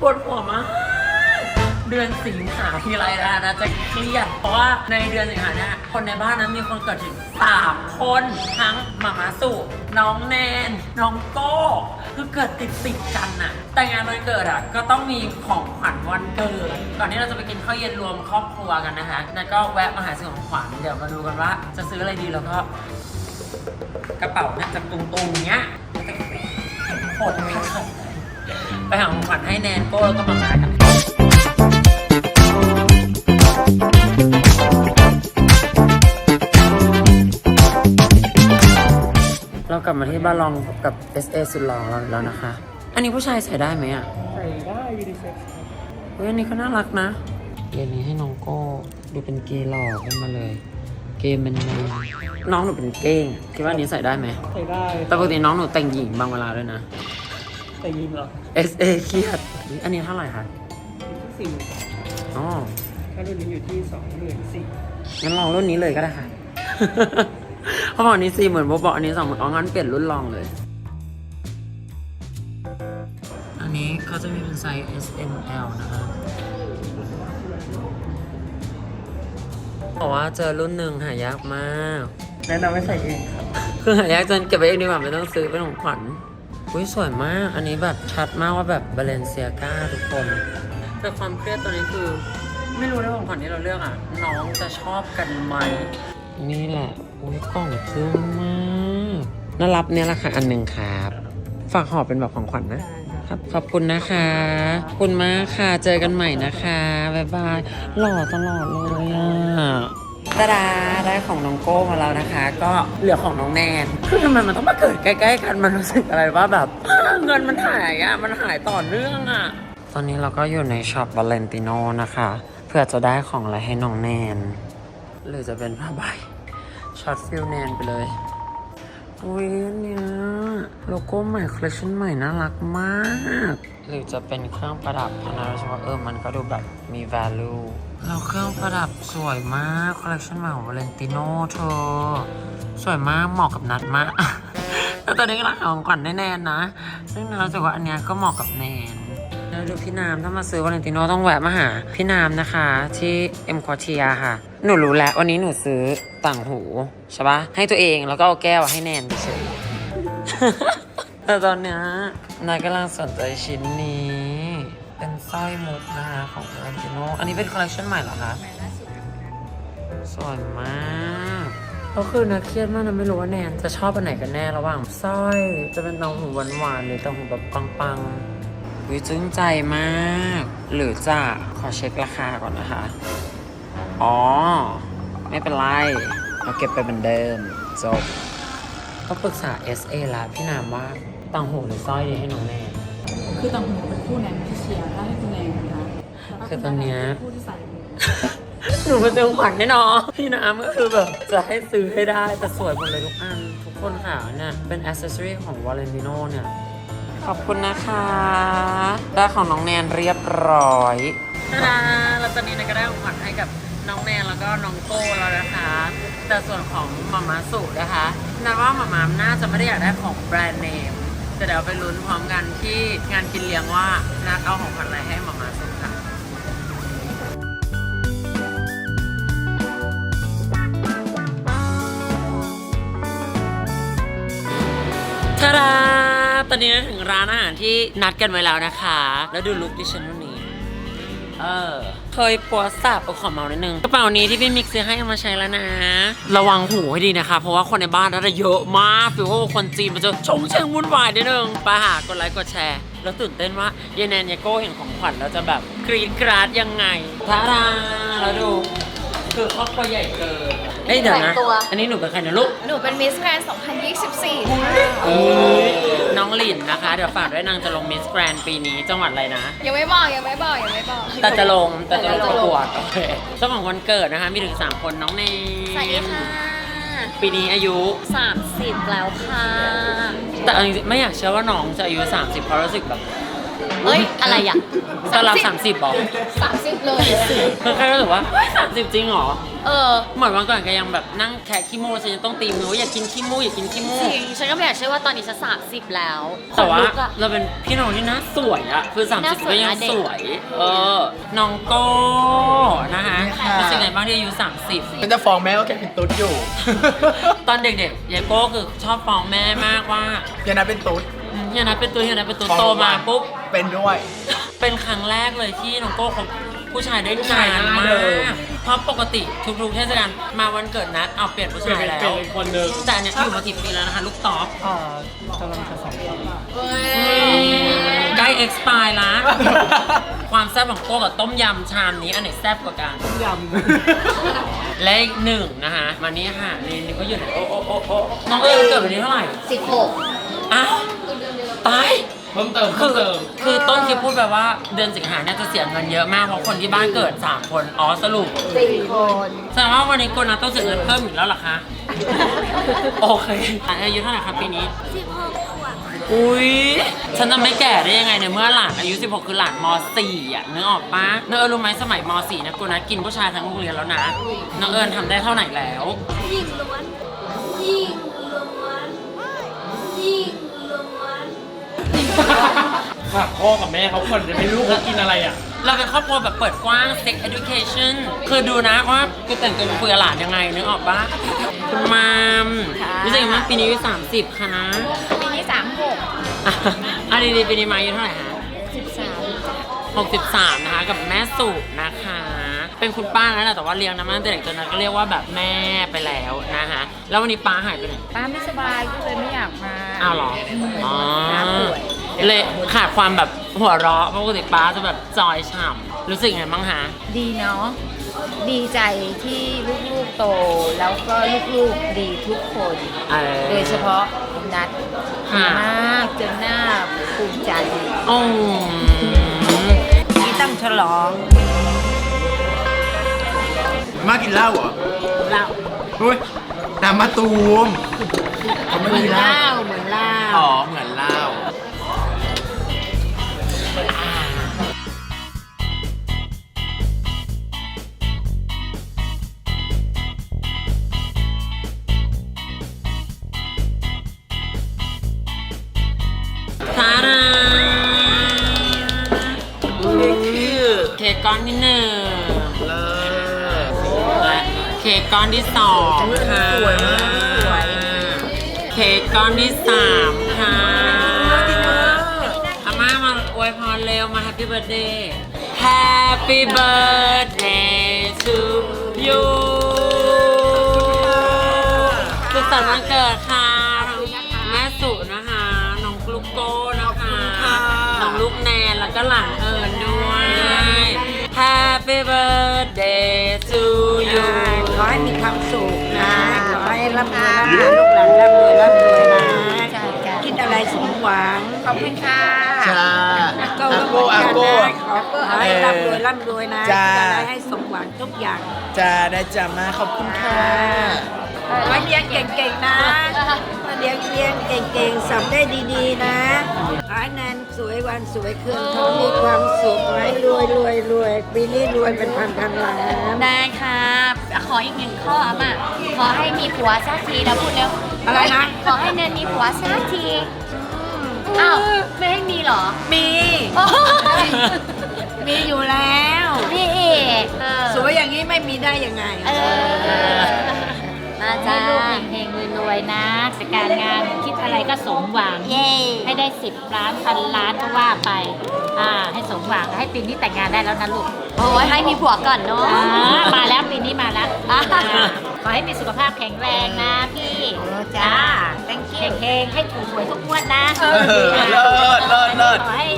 ปวดหัวมากเดือนสิงหาทีไรนะนะจะเครียด เพราะว่าในเดือนสิงหาเนี่ยคนในบ้านนั้นมีคนเกิดถึงสามคนทั้งหมามาสุน้องแนน น้องโก้คือเกิดติดติดกันน่ะ แต่งานวันเกิดอะก็ต้องมีของขวัญวันเกิด ก่อนที่เราจะไปกินข้าวเย็นรวมครอบครัวกันนะคะแล้วก็แวะมาหาซื้อของขวัญเดี๋ยวมาดูกันว่า จะซื้ออะไรดีแล้วก็ กระเป๋าเนี่ยจะตุงๆเงี้ยโคตรไม่ค่ะ ไปหาของขวัญให้แนนโก้แล้วก็มามากันเรากลับมาที่บ้านลองกับ SA สุดหล่อเราแล้วนะคะ อันนี้ผู้ชายใส่ได้ไหมอะ ใส่ได้ยูนิเซ็กซ์ครับเฮ้ยอันนี้ก็น่ารักนะเรียนนี้ให้น้องโก้ดูเป็นเกย์หล่อขึ้นมาเลย เกย์เป็นนน้องหนูเป็นเก้งคิดว่าอันนี้ใส่ได้ไหม ใส่ได้แต่ปกติน้องหนูแต่งหญิงบางเวลาด้วยนะ แต่ยินเหรอ SA เครียด อันนี้เท่าไหร่คะที่สี่อ๋อ ถ้ารุ่นนี้อยู่ที่สองหมื่นสี่งั้นลองรุ่นนี้เลยก็ได้ค่ะ เขาบอกอันนี้สี่หมื่นโบบอกอันนี้สองหมื่นอ๋องั้นเปลี่ยนรุ่นลองเลย อันนี้เขาจะมีเป็นไซส์ S M L นะคะบอกว่าเจอรุ่นหนึ่งหายากมาก แนะนำให้ใส่เองครับ คือหายากจนเก็บไว้เองดีกว่าไม่ต้องซื้อเป็นของขวัญ อุ้ยสวยมาก อันนี้แบบชัดมากว่าแบบบาเลนเซียกาทุกคน แต่ความเครียดตัวนี้คือ ไม่รู้นะของขวัญที่เราเลือกอะ น้องจะชอบกันไหม นี่แหละ อุ้ยกล่องซึ้งมากน่ารับเนี่ยราคาอันหนึ่งครับ ฝากห่อเป็นแบบของขวัญนะครับขอบคุณนะคะ คุณมากค่ะ เจอกันใหม่นะคะ บ๊ายบาย หล่อตลอดเลยอะ ตดาได้ของน้องโก้มาแล้วนะคะ ก็เหลือของน้องแนนคือทำไมมันต้องมาเกิดใกล้ๆกันมันรู้สึกอะไรว่าแบบเงินมันหายอะมันหายต่อเนื่องอะตอนนี้เราก็อยู่ในช็อปบาเลนติโนนะคะเพื่อจะได้ของอะไรให้น้องแนน หรือจะเป็นผ้าใบช็อตฟิลแนนไปเลยอุ้ยเนี้ยโลโก้ใหม่คอลเลคชันใหม่น่ารักมาก หรือจะเป็นเครื่องประดับพานารู้สึกว่าเออมันก็ดูแบบมี value แล้วเครื่องประดับสวยมาก คอลเลคชันใหม่ของ Valentino เธอ สวยมาก เหมาะกับนัดมากแล้วตอนนี้กำลังหาของขวัญแน่นนะ ซึ่งเรารู้สึกว่าอันเนี้ยก็เหมาะกับแนนแล้วดูพี่น้ำถ้ามาซื้อวาเลนติโนต้องแวะมาหา พี่น้ำนะคะ ที่เอ็มคอเทียค่ะ หนูรู้แล้ววันนี้หนูซื้อต่างหูใช่ปะให้ตัวเองแล้วก็เอาแก้วให้แนนเฉยแต่ตอนเนี้ยนายกำลังสนใจชิ้นนี้ เป็นสร้อยมุกนะคะของวาเลนติโนอันนี้เป็นคอลเลคชันใหม่เหรอคะสวยมากก็คือนะเครียดมากนะไม่รู้ว่าแนนจะชอบอันไหนกันแน่ระหว่างสร้อยจะเป็นต่างหูหวานๆหรือต่างหูแบบปังๆวิจึ้งใจมาก หรือจะขอเช็คราคาก่อนนะคะ อ๋อ ไม่เป็นไรเอาเก็บไปเหมือนเดิมจบก็ปรึกษา SA ละพี่นามว่าต่างหูหรือสร้อยดีให้น้องแนนคือต่างหูเป็น คู่แนนพิเชียร์ถ้าให้คุณแนนนะคะคือตอนเนี้ย คู่ที่ใส่หนูมาซื้อของขวัญแน่นอนพี่น้ำก็คือแบบจะให้ซื้อให้ได้ แต่สวยหมดเลยทุกอัน ทุกคนค่ะเนี่ยเป็นอ c เซสซอรีของ Valentino เนี่ย ขอบคุณนะคะ ได้ของน้องแนนเรียบร้อยนาแล้วตอนนี้นายก็ได้ของขวัญให้กับน้องแนนแล้วก็น้องโก้แล้วนะคะ แต่ส่วนของมาม่าสุนะคะนันว่ามาม่าน่าจะไม่ได้อยากได้ของแบรนด์เนม แต่เดี๋ยวไปลุ้นพร้อมกันที่งานกินเลี้ยงว่านัดเอาของขวัญอะไรให้มามาสุค่ะ ทาราตอนนี้ถึงร้านอาหารที่นัดกันไว้แล้วนะคะ แล้วดูลุคดิฉันวันนี้ เออ เคยปัวสับเอาขอเมานิดนึงกระเป๋านี้ที่พี่มิกซื้อให้เอามาใช้แล้วนะ ระวังหูให้ดีนะคะ เพราะว่าคนในบ้านน่าจะเยอะมากฟิลว่าคนจีนมันจะชงเชิงวุ่นวายนิดนึงไปหากดไลค์กดแชร์ แล้วตื่นเต้นว่ายายแนนยายโก้เห็นของขวัญแล้วจะแบบกรีดกราดยังไงทาราแล้วดู คือครอบครัวใหญ่เกิน เอ้ยเดี๋ยวนะอันนี้หนูเป็นใครนะลูกหนูเป็นมิสแกรน2024ค่ะเอ้ยน้องหลินนะคะ เดี๋ยวฝากด้วยนางจะลงมิสแกรนปีนี้จังหวัดอะไรนะ ยังไม่บอกยังไม่บอกยังไม่บอก แต่จะลงแต่จะลงแต่ปจะลงระกวดโอเคเจ้าของวันเกิดนะคะ มีถึง 3 คนน้องเนมสวัสดีค่ะ ปีนี้อายุ 30 แล้วค่ะ แต่เอาจริงๆไม่อยากเชื่อว่าน้องจะอายุ 30 เพราะรู้สึกแบบเอ้ย อะไรอะสลับสามสิบบอกสามสิบเลย คือแค่รู้สึกว่าสามสิบจริงเหรอ เออเหมือนวันก่อนแกยังแบบนั่งแคะขี้มูกฉันยังต้องตีมือว่าอย่ากินขี้มูกอย่ากินขี้มูจกริงฉันก็ไม่อยากเชื่อว่าตอนนี้ฉันสามสิบแล้วแต่ว่าขนลุกอะ เราเป็นพี่น้องที่หน่าสวยอะคือหน้า30สวยก็ยังหน้าเด็ก สวยเออน้องโก้นะคะค่ะ รู้สึกไงบ้างที่อายุฉันจะฟ้องแม่ว่าแกเป็นตุ๊ดอยู่30ตอนเด็กๆยายโก้คือชอบฟ้องแม่มากว่ายังนับเป็นตุ๊ดอืมเฮียนัทเป็นตัวเฮียนัทเป็นตัวฟ้องโตมาปุ๊บ เป็นด้วย เป็นครั้งแรกเลยที่น้องโก้คบผู้ชายได้ผู้ชานายนหน้ามาเดิมกเพ ราะปกติทุกๆเทศกาลมาวันเกิดนัดเอาเปลี่ยนผู้เปลี่ยนชายเป็นแล้เปลี่ยนวเป็นคนหนึ่งแต่อันเนี้ยอยู่มากี่ปีแล้วนะคะ ลูกต๊อบอ่ากำลังจะสองปีใกล้ expire ละ ความแซ่บของโก้กับต้มยำชามนี้ อันไหนแซ่บกว่ากันยและอีกหนึ่งนะคะมานี่ค่ะนี่นี่ก็อยู่ไหนโอ้โอ้โอ้โอ้น้องเอิญเกิดวันนี้เท่าไหร่สิบหกอ้าวตายำ เพิ่มเติมคืเพิ่อมเติม คือต้นคลิปพูดไปว่าเดือนสิงหาเนี่ยจะเสียเงินเยอะมากเพราะคนที่บ้านเกิด3คนอ๋อสรุปสี่คนแสดงว่าวันนี้คนนะต้องเสียเงินเพิ่มอีกแล้วเหรอคะ โอเคอายุเท่าไหร่ครับปีนี้อุ้ยฉันจะไม่แก่ได้ยังไงเนี่ยเมื่อหลานอายุ 16 คือหลานม .4 อะนึกออกปะน้องเอิญรู้ไหมสมัยม .4 นะกูนะกินผู้ชายทั้งโรงเรียนแล้วนะน้องเอิญทำได้เท่าไหร่แล้ว ยิ่งล้วนยิ่ง ฝากพ่อกับแม่เขาคนจะไม่รู้เขากินอะไรอะ เราเป็นครอบครัวแบบเปิดกว้าง sex education คือดูนะว่ากูแต่งตัวคุยกับหลานยังไงนึกออกปะคุณมามรู้สึกยังไงบ้างปีนี้อายุ30ค่ะปีนี้สามหกอะอันนี้ปีนี้มาอายุเท่าไหร่คะ สิบสาม63 นะคะ กับแม่สุนะคะ เป็นคุณป้าแล้วแหละแต่ว่าเลี้ยงน้ำมันแต่เด็กจนนั้นก็เรียกว่าแบบแม่ไปแล้วนะคะ แล้ววันนี้ป้าหายไปไหน ป้าไม่สบายก็เลยไม่อยากมาอ้าวเหรอ อ๋อ ป้าป่วย เลยขาดความแบบหัวเราะเพราะปกติป้าจะแบบจอยฉ่ำรู้สึกไงบ้างคะดีเนาะดีใจที่ลูกๆโตแล้วก็ลูกๆดีทุกคน เออ โดยเฉพาะนัดค่ะ มากจนหน้าภูมิใจอ๋อนี่ต้องฉลองมากินเหล้าเหรอเหล้าอุ้ยน้ำมะตูมเขาไม่เหมือนมีเหเหล้าล้าเหมือนเหล้าอ๋อ เหมือนเหล้า ค้กก้อนที่หนึ่งเลิศและเค้กก้อนที่สองค่ะสวยมากเค้กก้อนที่สามค่ะอาม่ามาอวยพรเร็วมา Happy Birthday Happy Birthday to you สุขสันต์วันเกิดค่ะแม่สุนะคะ น้องลูกโก้นะคะ น้องลูกแนนแล้วก็หลานเอิญด้วย Happy birthday to you ขอให้มีความสุขนะ ขอให้ร่ำรวยนะลูกหลานร่ำรวยร่ำรวยนะจ้าจ้าคิดอะไรสมหวัง ขอบคุณค่ะจ้าก็อาเหโกมือนอากันโกนะขอขอให้ร่ำรวยร่ำรวยนะจ้าคิดอะไรให้สมหวังทุกอย่าง จ้าได้จ้ามาขอบคุณค่ะขอให้เรียนเก่งๆนะเรียนเรียนเก่งๆสอบได้ดีๆนะ ขอให้แนนสวยวันสวยคืนเขามีความสุขขอให้รวยรวยรวยปีนี้รวยเป็นพันพันๆล้านได้ครับขออีกหนึ่งข้ออะมาขอให้มีผัวสักทีแล้วพูดเร็วอะไรนะขอให้เนนมีผัวสักทีอ้าวไม่ให้มีเหรอ มี มีอยู่แล้วนี่เอกเออสวยอย่างนี้ไม่มีได้ยังไง เออ มาจ้าให้ลูกเฮงๆร วยๆนะ แต่การงานคิดอะไรก็สมหวัง เย้ให้ได้สิบล้านพันล้านก็ว่าไป อ่า ให้สมหวังให้ปีนี้แต่งงานได้แล้วนะลูกโอ้ยให้มีผัวก่อนเนาะ อ่ามาแล้วปีนี้มาแล้วอ่าขอให้มีสุขภาพแข็งแรงนะพี่จ้า thank you เฮงๆให้ถูกหวยทุกงวดนะเออเลิศเลิศเลิศ ขอให้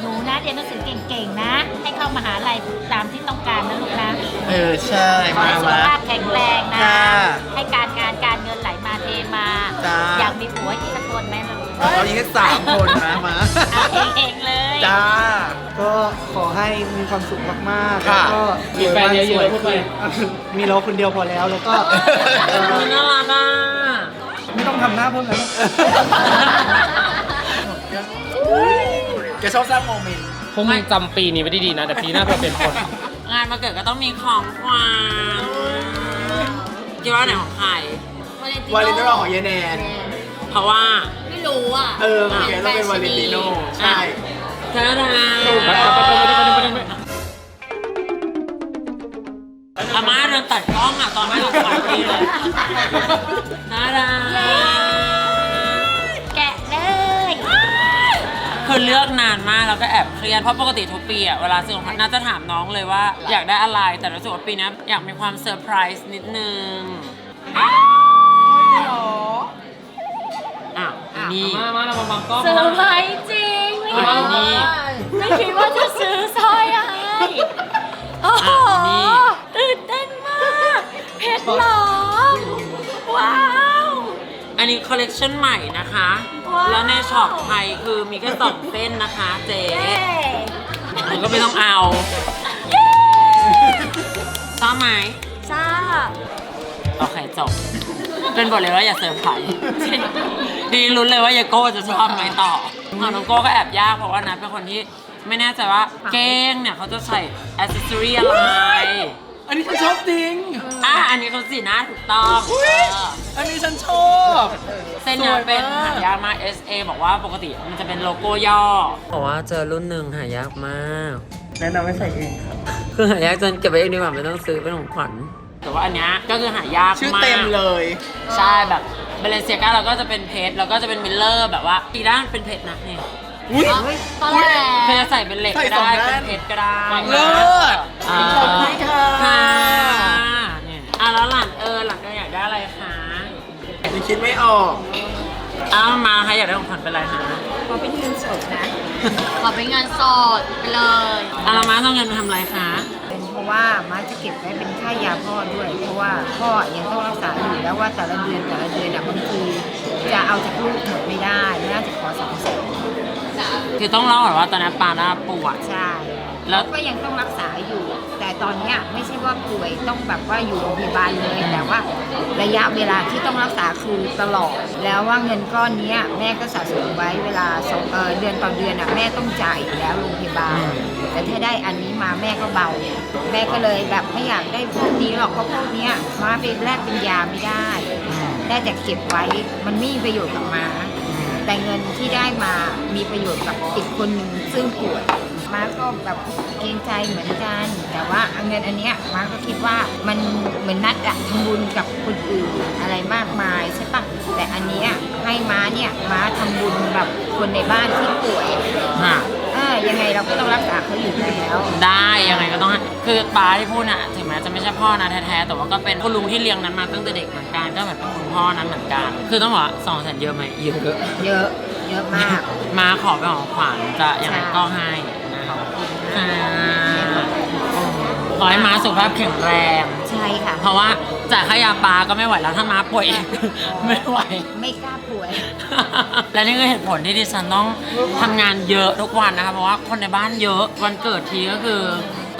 หนูนะเรียนหนังสือเก่งๆนะ ให้เข้ามหาลัยตามที่ต้องการนะลูกนะ เออ ใช่ ขอมาให้สุขมา ภาพแข็งแรงนะค่ะให้การงาน อยากมีผัวอีกสักคนไหมลูกเราอีกแค่สามคนนะมา เอาเองๆเลยจ้า ก็ขอให้มีความสุขมากๆค่ะแล้วก็มีแฟนเยอะๆพูดไปมีเราคนเดียวพอแล้ว แล้วก็เอ่อน่ารักอะไม่ต้องทำหน้าเพิ่มแล้วแกชอบสร้างโมเมนต์พวกมึงจำปีนี้ไม่ได้ดีนะ แต่ปีหน้าเธอเป็นคน งานมาเกิดก็ต้องมีของขวัญคิดว่าไหนของใคร วาเลนติโนของเยแนน เพราะว่า ไม่รู้อะเออโอเคต้องเป็นวาเลนติโนใช่เธอทาอาม่าเดินตัดกล้องอะตอนไม่ของขวัญดีเลยน่ารักแกะเลยคือเลือกนานมากแล้วก็แอบเครียดเพราะปกติทุกปีอะเวลาซื้อของขวัญน่าจะถามน้องเลยว่า อยากได้อะไรแต่รู้สึกว่าปีนี้อยากมีความเซอร์ไพรส์นิดนึง นนี่ มามาเรามาบังกล้องเซอร์ไพรส์จริง ไม่อันคิดนี้ไม่คิดว่าจะซื้อสร้อยให้โอ้โหอะนี่ ตื่นเต้นมาก เพชรหลอมว้าว อันนี้คอลเลกชันใหม่นะคะ ว้าว แล้วในช็อปไทยคือมีแค่สองเส้นนะคะเจ๊เย้มันก็ไม่ต้องเอา ชอบไหมทราบโอเคจบ เป็นบทเลยว่าอย่าเซอร์ไพรส์ดีลุ้นเลยว่ายาโก้จะชอบไหมต่อของน้องโก้ก็แอบยากเพราะว่านัทเป็นคนที่ไม่แน่ใจว่าเก้งเนี่ยเขาจะใส่อ c เซสซอรี่อะไร อันนี้ฉันชอบจริง อะอันนี้เขาสีหน้าถูกต้องอุ๊ย เอออันนี้ฉันชอบ เส้นเนี่ยเป็นสวยมากหายากมาก SA บอกว่าปกติมันจะเป็นโลโก้ย่อ บอกว่าเจอรุ่นหนึ่งหายากมาก แนะนำไม่ใส่เองครับ คือหายากจนเก็บไว้เองดีกว่าไม่ต้องซื้อเป็นของขวัญ แต่ว่าอันเนี้ยก็คือหายากชื่อมากเต็มเลย ใช่แบบเบลเซียก้าเราก็จะเป็นเพชรแล้วก็จะเป็นมิลเลอร์แบบว่าอีกด้านเป็นเพชรนะนี่อุ้ย ตอนแรกเธอจะใส่เป็นเหล็กใส่ก็สองได้ด้านเป็นเพชรก็ได้เลิศอ่าขอบคุณค่ะค่ะเนี่ยอะแล้วหลังเออหลังก็อยากได้อะไรคะยังคิดไม่ออกอ้าวมาใครอยากได้ของขวัญเป็นอะไรคะขอเป็นเงินสดนะ ขอเป็นเงินสดไปเลยอารามาต้องเงินไปทำอะไรคะเป็นเพ ราะว่าม้าจะเก็บไว้เป็นค่ายาพ่อด้วย เพราะว่าพ่อยังต้องรักษาอยู่แล้วว่าแต่ละเดือนแต่ละเดือนอะบางทีจะเอาจากลูกหมดไม่ได้น่าจะขอสองแสนคือต้องเล่าก่อนว่าตอนนั้นปาน่าป่วยใช่ แล้วก็ยังต้องรักษาอยู่ แต่ตอนเนี้ยไม่ใช่ว่าป่วยต้องแบบว่าอยู่โรงพยาบาลเลย แต่ว่าระยะเวลาที่ต้องรักษาคือตลอด แล้วว่าเงินก้อนนี้แม่ก็สะสมไว้เวลาสองเออเดือนต่อเดือนอะแม่ต้องจ่ายแล้วโรงพยาบาล แต่ถ้าได้อันนี้มาแม่ก็เบาแม่ก็เลยแบบไม่อยากได้พวกนี้หรอกเพราะพวกนี้มาเป็นแลกเป็นยาไม่ได้ ได้แต่เก็บไว้มันไม่มีประโยชน์กับมาแต่เงินที่ได้มามีประโยชน์กับอีกคนหนึ่งซึ่งป่วย มาก็แบบเกรงใจเหมือนกัน แต่ว่าเงินอันเนี้ยมาก็คิดว่ามันเหมือนนัดอะทำบุญกับคนอื่นอะไรมากมายใช่ปะแต่อันเนี้ยให้ม้าเนี่ยม้าทำบุญแบบคนในบ้านที่ป่วยค่ะเออยังไงเราก็ต้องรักษาเขาอยู่แล้ว ได้ยังไงก็ต้องให้คือป้าที่พูดน่ะถึงแม้จะไม่ใช่พ่อนะแท้ๆแต่ว่าก็เป็นคุณลุงที่เลี้ยงนั้นมาตั้งแต่เด็กเหมือนกันก็เหมือนเป็นคุณพ่อนั้นเหมือนกัน คือต้องบอกว่าสองแสนเยอะไหมเยอะเยอะเยอะมาก มาขอเป็นของขวัญจะยังไงก็ให้ นะค่ะขอให้ม้าสุขภาพแข็งแรง ใช่ค่ะ เพราะว่าจ่ายค่ายาปลาก็ไม่ไหวแล้วถ้าม้าป่วยอีกไม่ไหว ไม่กล้าป่วย และนี่คือเหตุผลที่ดิฉันต้องทำงานเยอะทุกวันนะคะเพราะว่าคนในบ้านเยอะวันเกิดทีก็คือ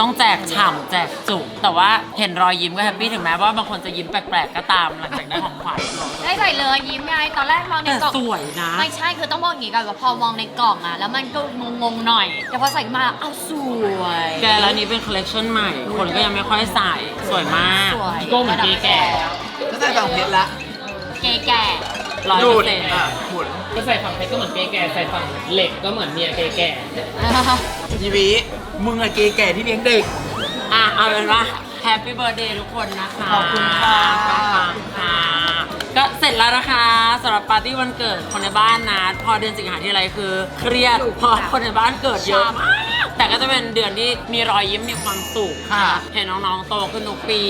ต้องแจกฉ่ำแจกจุกแต่ว่าเห็นรอยยิ้มก็แฮปปี้ถึงแม้ว่าบางคนจะยิ้มแปลกๆก็ตามหลังจากได้ของขวัญได้ใส่เลยยิ้มไงตอนแรกมองในแต่กล่องสวยนะ ไม่ใช่คือต้องบอกอย่างงี้ก่อนว่าพอมองในกล่องอะแล้วมันก็งงๆหน่อย แต่พอใส่มาเอาสวยแกแล้วนี้เป็นคอลเลกชันใหม่ คนก็ยังไม่ค่อยใส่สวยมากสวยโก้เหมือนเกย์แก่ก็ใส่ฝั่งเพชรละเก๋แก่ร้อยดูเปอดร์เซ็นต์อะหมุนก็ใส่ฝั่งเพชรก็เหมือนเกย์แก่ใส่ฝั่งเหล็กก็เหมือนเมียเกย์แก่ยีวี มึงอะเกย์แก่ที่เลี้ยงเด็ก อะเอาเป็นว่าแฮปปี้เบ t ร์ a เดย์ทุกคนนะคะขอบคุณค่ะขอบคุณค่ะ ก็เสร็จแล้วนะคะสำหรับปาร์ตี้วันเกิดคนในบ้านนะ พอเดือนสิงหาที่ไรคือ เครียดเพราะคนในบ้านเกิดเยอะมากแต่ก็จะเป็นเดือนที่มีรอยยิ้มมีความสุขค่ะ เห็นน้องๆโตขึ้นทุกปี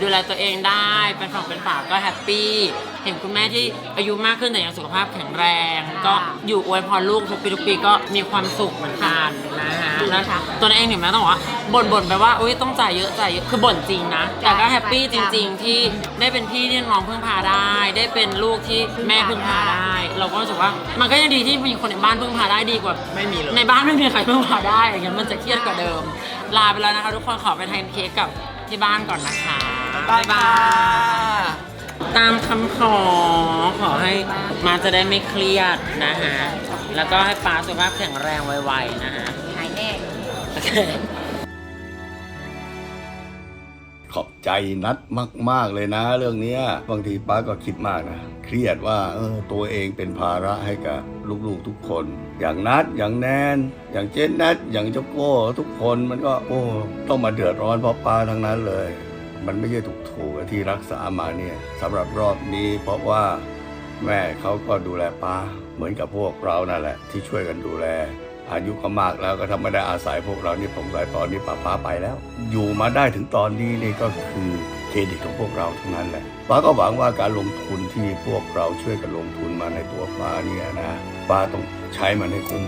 ดูแลตัวเองได้เป็นฝั่งเป็นฝาก็แฮปปี้ เห็นคุณแม่ที่อายุมากขึ้นแต่ยังสุขภาพแข็งแรง ก็อยู่อวยพรลูกทุกปีทุกปีก็มีความสุขเหมือนกันนะฮะแล้วตัวเองถึงแม้ต้องบอกว่าบ่นๆไปว่าอุ้ยต้องจ่ายเยอะจ่ายเยอะคือบ่นจริงนะ แต่ก็แฮปปี้จริง ๆ ที่ได้เป็นพี่ที่น้องพึ่งพาได้ ได้เป็นลูกที่แม่พึ่งพาได้ เราก็รู้สึกว่ามันก็ยังดีที่มีคนในบ้านพึ่งพาได้ดีกว่าไม่มีเลยในบ้านไม่มีใครพึ่งพาได้อย่างนั้นมันจะเครียดกว่าเดิม ลาไปแล้วนะคะทุกคนขอไปทานเค้กกับที่บ้านก่อนนะคะ บ๊ายบาย ตามคำขอขอให้มาจะได้ไม่เครียดนะฮะ แล้วก็ให้ป้าสุขภาพแข็งแรงไวๆนะฮะ หายแน่ โอเค ขอบใจนัดมาก ๆ เลยนะ เรื่องเนี้ยบางทีป้าก็คิดมากนะ เครียดว่าเออตัวเองเป็นภาระให้กับลูก ๆ ทุกคน อย่างนัดอย่างแนน อย่างเจนนัดอย่างเจ้าโก้ทุกคนมันก็โอ้ต้องมาเดือดร้อนเพราะป้าทั้งนั้นเลย มันไม่ใช่ถูกๆที่รักษามาเนี่ยสำหรับรอบนี้เพราะว่าแม่เขาก็ดูแลป้าเหมือนกับพวกเรานั่นแหละ ที่ช่วยกันดูแล อายุก็มากแล้วก็ทำไม่ได้อาศัยพวกเรานี่ผมสายตอนนี้ป้าป้าไปแล้ว อยู่มาได้ถึงตอนนี้นี่ก็คือเครดิตของพวกเราทั้งนั้นแหละป้าก็หวังว่าการลงทุนที่พวกเราช่วยกันลงทุนมาในตัวป้าเนี่ยนะป้าต้องใช้มันให้คุ้ม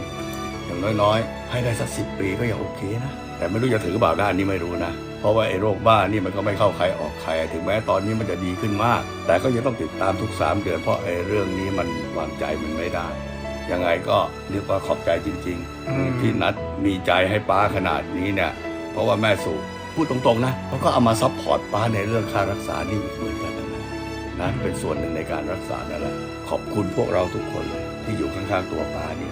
อย่างน้อยๆ ให้ได้สักสิปีก็ยังโอเคนะ แต่ไม่รู้จะถือเปล่าด้านนี้ไม่รู้นะ เพราะว่าไอ้โรคบ้านี่มันก็ไม่เข้าใครออกใคร ถึงแม้ตอนนี้มันจะดีขึ้นมาก แต่ก็ยังต้องติดตามทุกสามเดือน เพราะไอ้เรื่องนี้มันวางใจมันไม่ได้ ยังไงก็เรียกว่าขอบใจจริง ๆ ที่นัดมีใจให้ป้าขนาดนี้เนี่ย เพราะว่าแม่สุพูดตรงๆนะเขาก็เอามาซัพพอร์ตป้าในเรื่องค่ารักษานี่เหมือนกันนะนะเป็นส่วนหนึ่งในการรักษานั่นแหละขอบคุณพวกเราทุกคนเลยที่อยู่ข้างๆตัวป้านี่